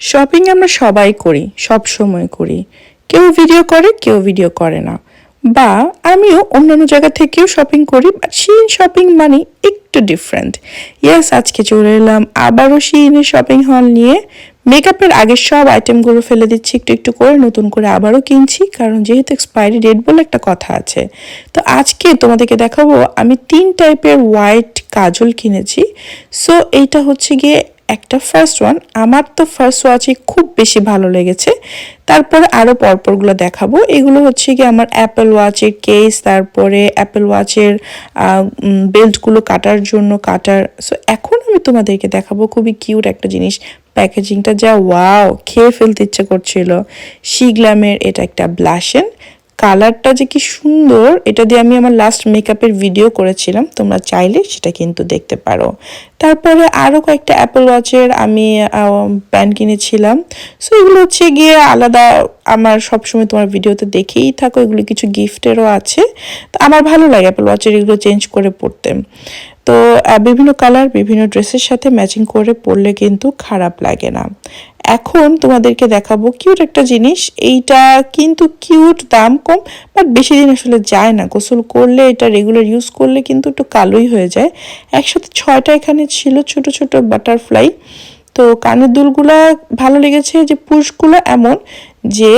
Shopping আমরা সবাই করি, সব সময় করি। কেউ ভিডিও করে, কেউ ভিডিও করে না। বা আমিও অন্যান্য জায়গা থেকেও শপিং করি বাট শিন শপিং মানে একটু ডিফারেন্ট ইয়াস আজকে চলে এলাম আবারও শিনের শপিং হল নিয়ে। মেকআপের আগের সব আইটেমগুলো ফেলে দিচ্ছি, একটু একটু করে, নতুন করে আবারও কিনছি, কারণ যেহেতু এক্সপায়ারি ডেট বলে একটা কথা আছে। তো আজকে তোমাদেরকে দেখাবো, আমি তিন টাইপের হোয়াইট কাজল কিনেছি। সো এইটা হচ্ছে গিয়ে একটা ফার্স্ট ওয়ান আমার তো ফার্স্ট ওয়াচই খুব বেশি ভালো লেগেছে। তারপরে আরও পরপরগুলো দেখাবো। এগুলো হচ্ছে কি আমার অ্যাপেল ওয়াচের কেস তারপরে অ্যাপেল ওয়াচের বেল্টগুলো কাটার জন্য কাটার। সো এখন আমি তোমাদেরকে দেখাবো খুবই কিউট একটা জিনিস। প্যাকেজিংটা যা ওয়াও খেয়ে ফেলতে ইচ্ছে করছিল। শিগ্লামের এটা একটা ব্লাশেন কালারটা যে কি সুন্দর, এটা দিয়ে আমি আমার লাস্ট মেকআপের ভিডিও করেছিলাম। তোমরা চাইলে সেটা কিন্তু দেখতে পারো। তারপরে আরও কয়েকটা অ্যাপেল ওয়াচের আমি প্যান্ট কিনেছিলাম। সো এগুলো হচ্ছে গিয়ে আলাদা, আমার সবসময় তোমার ভিডিওতে দেখেই থাকো। এগুলো কিছু গিফটেরও আছে। তো আমার ভালো লাগে অ্যাপেল ওয়াচের এগুলো চেঞ্জ করে পড়তে। তো বিভিন্ন কালার বিভিন্ন ড্রেসের সাথে ম্যাচিং করে পরলে কিন্তু খারাপ লাগে না। এখন তোমাদেরকে দেখাবো কিউট একটা জিনিস। এইটা কিন্তু কিউট দাম কম বাট বেশি দিন আসলে যায় না। গোসল করলে এটা রেগুলার ইউজ করলে কিন্তু একটু কালোই হয়ে যায়। একসাথে ছয়টা এখানে ছিল ছোট ছোট বাটারফ্লাই তো কানের দুলগুলা ভালো লেগেছে যে পুষগুলো এমন যে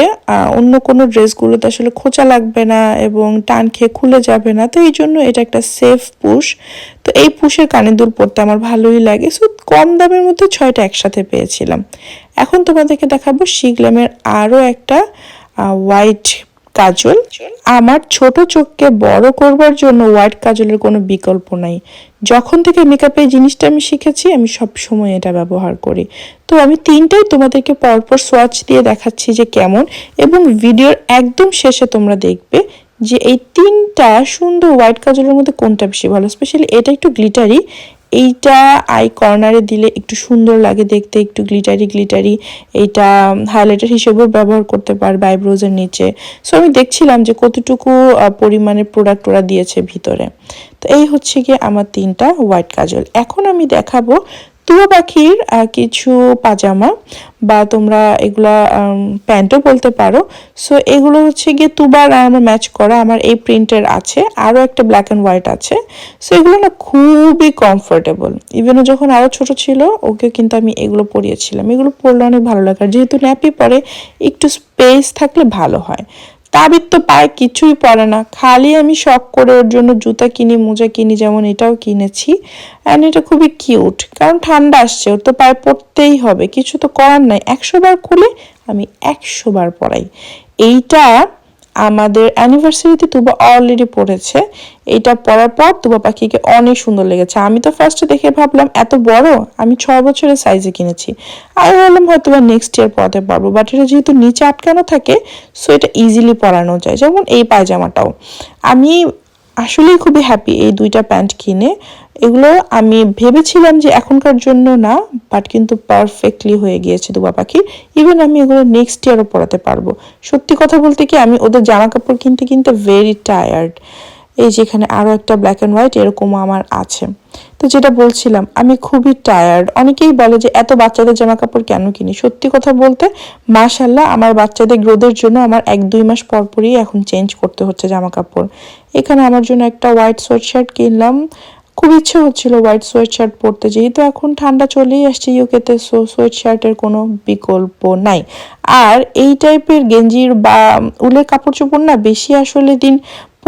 অন্য কোনো ড্রেসগুলোতে আসলে খোঁচা লাগবে না এবং টান খেয়ে খুলে যাবে না। তো এই জন্য এটা একটা সেফ পুশ তো এই পুশের কানের দুল পরতে আমার ভালোই লাগে। সো কম দামের মধ্যে ছয়টা একসাথে পেয়েছিলাম। এখন তোমাদেরকে দেখাবো শিগলামের আরও একটা হোয়াইট কাজল। আমার ছোট চোখকে বড় করবার জন্য হোয়াইট কাজলের কোনো বিকল্প নাই। যখন থেকে মেকআপের জিনিসটা আমি শিখেছি, আমি সব সময় এটা ব্যবহার করি। তো আমি তিনটাই তোমাদেরকে পরপর সোয়াচ দিয়ে দেখাচ্ছি যে কেমন, এবং ভিডিওর একদম শেষে তোমরা দেখবে যে এই তিনটা সুন্দর হোয়াইট কাজলের মধ্যে কোনটা বেশি ভালো স্পেশালি এটা একটু গ্লিটারি এইটা আই কর্নারে দিলে একটু সুন্দর লাগে দেখতে, একটু গ্লিটারি গ্লিটারি এইটা হাইলাইটার হিসেবেও ব্যবহার করতে পারবে আইব্রোজের নিচে। সো আমি দেখছিলাম যে কতটুকু পরিমাণে প্রোডাক্ট ওরা দিয়েছে ভিতরে। তো এই হচ্ছে গিয়ে আমার তিনটা হোয়াইট কাজল। এখন আমি দেখাবো তুয়া পাখির কিছু পাজামা বা তোমরা এগুলা প্যান্টও বলতে পারো। সো এগুলো হচ্ছে গিয়ে তুবার আমার ম্যাচ করা, আমার এই প্রিন্টের আছে। আরও একটা ব্ল্যাক অ্যান্ড হোয়াইট আছে। সো এগুলো না খুবই কমফোর্টেবল ইভেনও যখন আরও ছোট ছিল, ওকে কিন্তু আমি এগুলো পরিয়েছিলাম। এগুলো পরলে অনেক ভালো লাগে। যেহেতু ন্যাপি পরে, একটু স্পেস থাকলে ভালো হয়। তাবির তো পায়ে কিছুই পরে না। খালি আমি শখ করে ওর জন্য জুতা কিনি, মোজা কিনি যেমন এটাও কিনেছি। অ্যান্ড এটা খুবই কিউট কারণ ঠান্ডা আসছে, ওর তো পায়ে পড়তেই হবে। কিছু তো করার নাই, একশো বার খুলে আমি একশো বার পরাই এইটা আমাদের অ্যানিভার্সারিতে তুবা অলরেডি পড়েছে। এটা পড়ার পর তুবা পাখিকে অনেক সুন্দর লেগেছে। আমি তো ফার্স্টে দেখে ভাবলাম, এত বড়? আমি ছ বছরের সাইজে কিনেছি। আমি ভাবলাম হয়তো বা নেক্সট ইয়ার পড়াতে পারব। বাট এটা যেহেতু নিচে আটকানো থাকে সো এটা ইজিলি পরানো যায়। যেমন এই পায়জামাটাও। আমি আসলেই খুবই হ্যাপি এই দুইটা প্যান্ট কিনে। এগুলো আমি ভেবেছিলাম যে এখনকার জন্য না বাট কিন্তু পারফেক্টলি হয়ে গিয়েছে দুবা পাখি ইভেন আমি এগুলো নেক্সট ইয়ারও পড়াতে পারব। সত্যি কথা বলতে কি, আমি ওদের জামা কাপড় কিনতে কিনতে ভেরি টায়ার্ড এই যেখানে আরও একটা ব্ল্যাক অ্যান্ড হোয়াইট এরকমও আমার আছে। তো যেটা বলছিলাম, আমি খুবই টায়ার্ড অনেকেই বলে যে, এত বাচ্চাদের জামা কাপড় কেন কিনি? সত্যি কথা বলতে মাশাল্লাহ আমার বাচ্চাদের গ্রোদের জন্য আমার এক দুই মাস পরপরই এখন চেঞ্জ করতে হচ্ছে জামা কাপড় এখানে আমার জন্য একটা হোয়াইট সোয়েট শার্ট কিনলাম। খুব ইচ্ছে হচ্ছিল হোয়াইট সোয়েট শার্ট পরতে, যেহেতু এখন ঠান্ডা চলেই আসছে ইউকেতে সো সোয়েট শার্টের কোনো বিকল্প নাই। আর এই টাইপের গেঞ্জির বা উলের কাপড় চোপড় না, বেশি আসলে দিন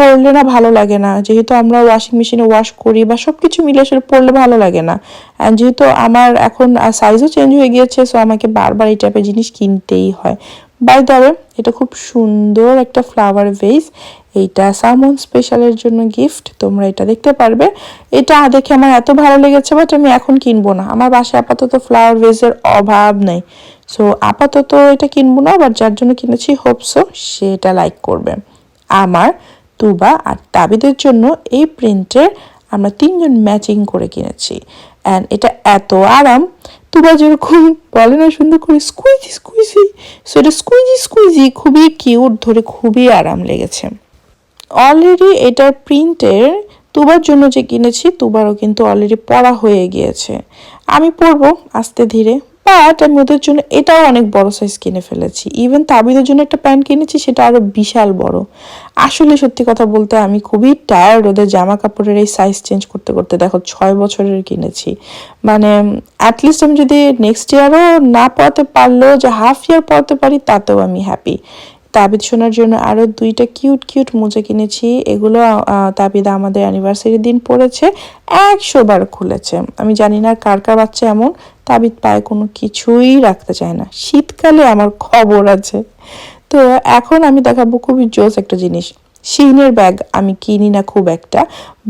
পরলে না ভালো লাগে না। যেহেতু আমরা ওয়াশিং মেশিনে ওয়াশ করি বা সব কিছু মিলে আসলে পরলে ভালো লাগে না। অ্যান্ড যেহেতু আমার এখন সাইজও চেঞ্জ হয়ে গিয়েছে সো আমাকে বারবার এই টাইপের জিনিস কিনতেই হয়। বাই দ্য এটা খুব সুন্দর একটা ফ্লাওয়ার ভেজ এইটা সামন স্পেশালের জন্য গিফট তোমরা এটা দেখতে পারবে। এটা দেখে আমার এত ভালো লেগেছে বাট আমি এখন কিনবো না। আমার বাসায় আপাতত ফ্লাওয়ার ভেজের অভাব নেই। সো আপাতত এটা কিনবো না বাট যার জন্য কিনেছি হোপসো সেটা লাইক করবে। আমার তুবা আর তাবিদের জন্য এই প্রিন্টের আমরা তিনজন ম্যাচিং করে কিনেছি। অ্যান্ড এটা এত আরাম। তুবা যেরকম বলে না, সুন্দর করে স্কুইজি স্কুইজি সো এটা স্কুইজি স্কুইজি খুবই কিউট ধরে খুবই আরাম লেগেছে। অলরেডি এটার প্রিন্টের তুবার জন্য যে কিনেছি, তুবারও কিন্তু অলরেডি পড়া হয়ে গিয়েছে। আমি পরবো আস্তে ধীরে। বাট আমি ওদের জন্য এটাও অনেক বড় সাইজ কিনে ফেলেছি। ইভেন তাবিদের জন্য একটা প্যান্ট কিনেছি, সেটা আরও বিশাল বড়। আসলে সত্যি কথা বলতে আমি খুবই টায়ার্ড ওদের জামা কাপড়ের এই সাইজ চেঞ্জ করতে করতে, দেখো ছয় বছরের কিনেছি। মানে অ্যাটলিস্ট আমি যদি নেক্সট ইয়ারও না পড়াতে পারল যে হাফ ইয়ার পড়াতে পারি, তাতেও আমি হ্যাপি তাবিদ শোনার জন্য আরও দুইটা কিউট কিউট মোজা কিনেছি। এগুলো তাবিদ আমাদের অ্যানিভার্সারির দিন পড়েছে, একশো বার খুলেছে। আমি জানি না কার কার বাচ্চা এমন, তাবিদ পায়ে কোনো কিছুই রাখতে চায় না। শীতকালে আমার খবর আছে। তো এখন আমি দেখাবো খুবই জোস একটা জিনিস। শিনের ব্যাগ আমি কিনি না খুব একটা,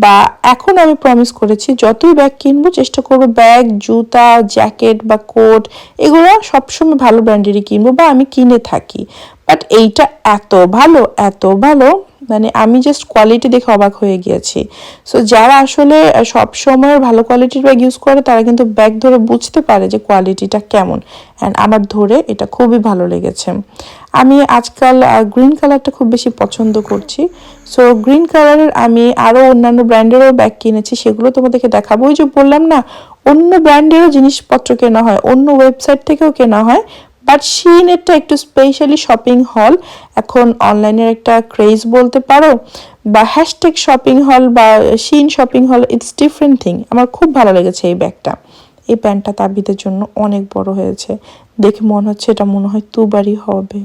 বা এখন আমি প্রমিস করেছি, যতই ব্যাগ কিনবো, চেষ্টা করব ব্যাগ, জুতা জ্যাকেট বা কোট এগুলো সবসময় ভালো ব্র্যান্ডেরই কিনবো, বা আমি কিনে থাকি। বাট এইটা এত ভালো এত ভালো মানে আমি জাস্ট কোয়ালিটি দেখে অবাক হয়ে গিয়েছি। সো যারা আসলে সব সময় ভালো কোয়ালিটির ব্যাগ ইউজ করে, তারা কিন্তু ব্যাগ ধরে বুঝতে পারে যে কোয়ালিটিটা কেমন। অ্যান্ড আমার ধরে এটা খুবই ভালো লেগেছে। আমি আজকাল গ্রিন কালারটা খুব বেশি পছন্দ করছি। সো গ্রিন কালারের আমি আরও অন্যান্য ব্র্যান্ডেরও ব্যাগ কিনেছি, সেগুলো তোমাদেরকে দেখাবো। ওই যে বললাম না, অন্য ব্র্যান্ডেরও জিনিসপত্র কেনা হয়, অন্য ওয়েবসাইট থেকেও কেনা হয় বাট শিনেরটা একটু স্পেশালি শপিং হল এখন অনলাইনের একটা ক্রেজ বলতে পারো, বা হ্যাশট্যাগ শপিং হল বা Shein shopping haul it's different thing আমার খুব ভালো লেগেছে এই ব্যাগটা। এই প্যান্টটা তাবিদের জন্য অনেক বড় হয়েছে। দেখে মনে হচ্ছে এটা মনে হয় তুবারই হবে।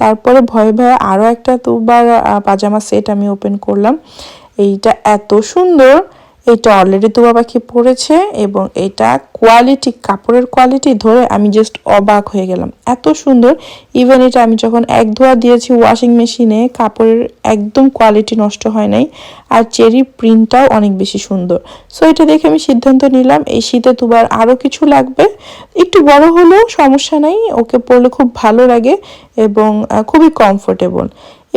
তারপরে ভয়ে ভয়ে আরও একটা তুবার পাজামা সেট আমি ওপেন করলাম। এইটা এত সুন্দর এটা অলরেডি তুবা পাখি পরেছে এবং এটা কোয়ালিটি কাপড়ের কোয়ালিটি ধরে আমি জাস্ট অবাক হয়ে গেলাম। এত সুন্দর। ইভেন এটা আমি যখন এক ধোয়া দিয়েছি ওয়াশিং মেশিনে কাপড়ের একদম কোয়ালিটি নষ্ট হয় নাই। আর চেরি প্রিন্টটাও অনেক বেশি সুন্দর। সো এটা দেখে আমি সিদ্ধান্ত নিলাম, এই শীতে তুবার আরও কিছু লাগবে। একটু বড় হলেও সমস্যা নাই, ওকে পরলে খুব ভালো লাগে এবং খুবই কমফোর্টেবল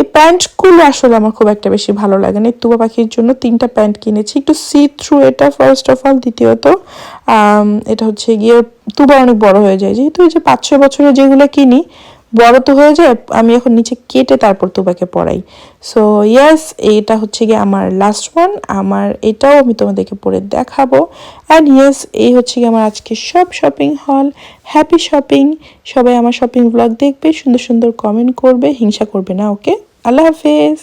এই প্যান্টগুলো আসলে আমার খুব একটা বেশি ভালো লাগে না। তুবা পাখির জন্য তিনটা প্যান্ট কিনেছি। একটু সি থ্রু এটা ফার্স্ট অফ অল দ্বিতীয়ত এটা হচ্ছে গিয়ে তুবা অনেক বড় হয়ে যায়। যেহেতু এই যে পাঁচ, ছয় বছরের যেগুলো কিনি, বড় তো হয়ে যায়, আমি এখন নিচে কেটে তারপর তুবাকে পড়াই সো ইয়েস এটা হচ্ছে গিয়ে আমার লাস্ট ওয়ান আমার এটাও আমি তোমাদেরকে পরে দেখাবো। অ্যান্ড ইয়েস এই হচ্ছে গিয়ে আমার আজকে সব শপিং হল হ্যাপি শপিং সবাই আমার শপিং ব্লগ দেখবে, সুন্দর সুন্দর কমেন্ট করবে, হিংসা করবে না ওকে আল্লাহ হাফেজ